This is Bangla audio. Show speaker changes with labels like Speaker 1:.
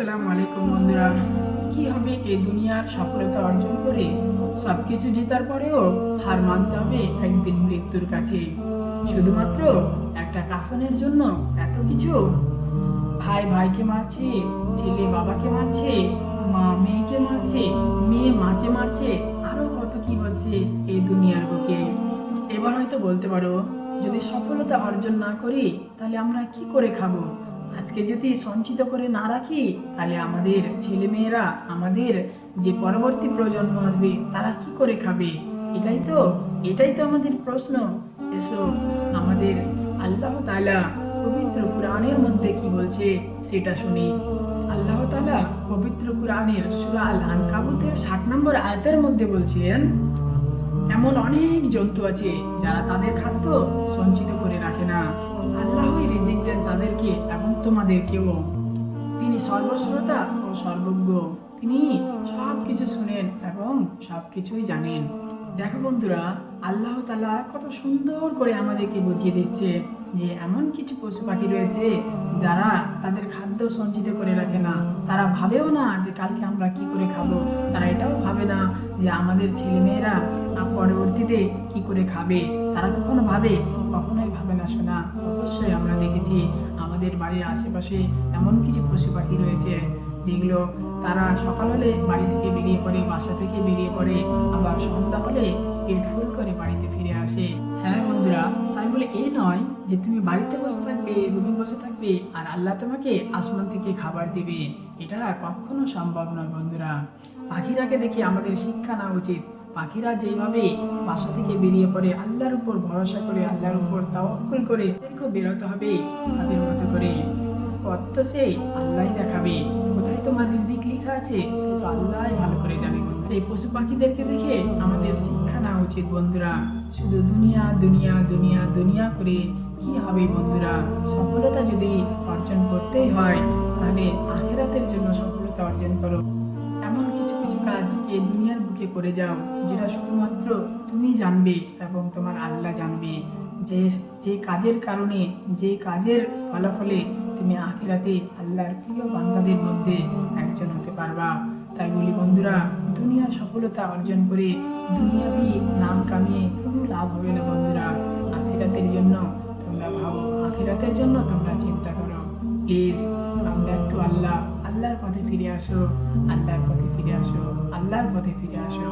Speaker 1: আসসালামু আলাইকুম বন্ধুরা। কি হবে এই দুনিয়ার সফলতা অর্জন করে? সবকিছু জেতার পরেও হার মানতে হবে একদিন মৃত্যুর কাছে। শুধুমাত্র একটা কাফনের জন্য এত কিছু? ভাই ভাইকে মারছে, ছেলে বাবাকে মারছে, মা মেয়েকে মারছে, মেয়ে মাকে মারছে, আরও কত কি হচ্ছে এই দুনিয়ার বুকে। এবার হয়তো বলতে পারো, যদি সফলতা অর্জন না করি, তাহলে আমরা কি করে খাব? আজকে যদি সঞ্চিত করে না রাখি, তাহলে আমাদের ছেলে মেয়েরা আমাদের যে পরবর্তী প্রজন্ম আসবে, তারা কি করে খাবে? এটাই তো এটাই তো আমাদের প্রশ্ন। এসো, আমাদের আল্লাহ তালা পবিত্র কুরআনের মধ্যে কি বলছে সেটা শুনি। আল্লাহ তাআলা পবিত্র কুরআনের সূরা আল আনকাবুতের 60 নম্বর আয়াতের মধ্যে বলছেন এমন অনেক জন্তু আছে যারা তাদের খাদ্য সঞ্চিত করে রাখে না। আল্লাহই রিজিক দেন তাদেরকে এবং তোমাদেরকেও। তিনি সর্বশ্রোতা ও সর্বজ্ঞ। তিনি সব কিছু শুনেন এবং সব কিছুই জানেন। দেখো বন্ধুরা, আল্লাহ তালা কত সুন্দর করে আমাদেরকে বুঝিয়ে দিচ্ছে যে এমন কিছু পশু পাখি রয়েছে যারা তাদের খাদ্য সঞ্চিত করে রাখে না। তারা ভাবেও না যে কালকে আমরা কি করে খাব। তারা এটাও ভাবে না যে আমাদের ছেলেমেয়েরা পরবর্তীতে কি করে খাবে। তারা কখনো ভাবে, কখনোই ভাবে না শোনা অবশ্যই আমরা দেখেছি আমাদের বাড়ির আশেপাশে এমন কিছু পশু পাখি রয়েছে। যেগুলো তারা সকাল হলে বাড়ি থেকে বেরিয়ে পড়ে, বাসা থেকে বেরিয়ে পড়ে, আবার সন্ধ্যা হলে পেট ফুল করে বাড়িতে ফিরে আসে। হ্যাঁ বন্ধুরা, তাই বলে এই নয় যে তুমি বাড়িতে বসে থাকবে, রুমে বসে থাকবে, আর আল্লাহ তোমাকে আসমান থেকে খাবার দিবে। এটা কখনো সম্ভব নয় বন্ধুরা। পাখিরাকে দেখে আমাদের শিক্ষা নেওয়া উচিত। পাখিরা যেভাবে বাসা থেকে বেরিয়ে পড়ে, আল্লাহর উপর ভরসা করে, আল্লাহর উপর তাওয়াক্কুল করে এদেরকেও বেরোতে হবে তাদের মতো করে। পথ তো সেই আল্লাহই দেখাবে। তোমার রিজিক লেখা আছে সে তো আল্লাহই ভালো করে জানে এই পশু পাখিদেরকে দেখে আমাদের শিক্ষা নেওয়া উচিত বন্ধুরা। শুধু দুনিয়া দুনিয়া দুনিয়া দুনিয়া করে কি হবে বন্ধুরা? সফলতা যদি অর্জন করতেই হয়, তাহলে আখেরাতের জন্য সফলতা অর্জন করো। এমন কিছু কিছু কাজ এই দুনিয়ার বুকে করে যাও, যেটা শুধুমাত্র তুমি জানবে এবং তোমার আল্লাহ জানবে। যে যে কাজের কারণে, যে কাজের ফলাফলে তুমি আখেরাতে আল্লাহর প্রিয় বান্দাদের মধ্যে একজন হতে পারবা। তাই বলি, বন্ধুরা, দুনিয়া সফলতা অর্জন করে দুনিয়াবি নাম কামিয়ে কোনো লাভ হবে না বন্ধুরা। আখেরাতের জন্য তোমরা ভাবো, আখেরাতের জন্য তোমরা চিন্তা করো। প্লিজ আমরা একটু আল্লাহ, আল্লাহর পথে ফিরে আসো, আল্লাহর পথে ফিরে আসো, আল্লাহর পথে ফিরে আসো।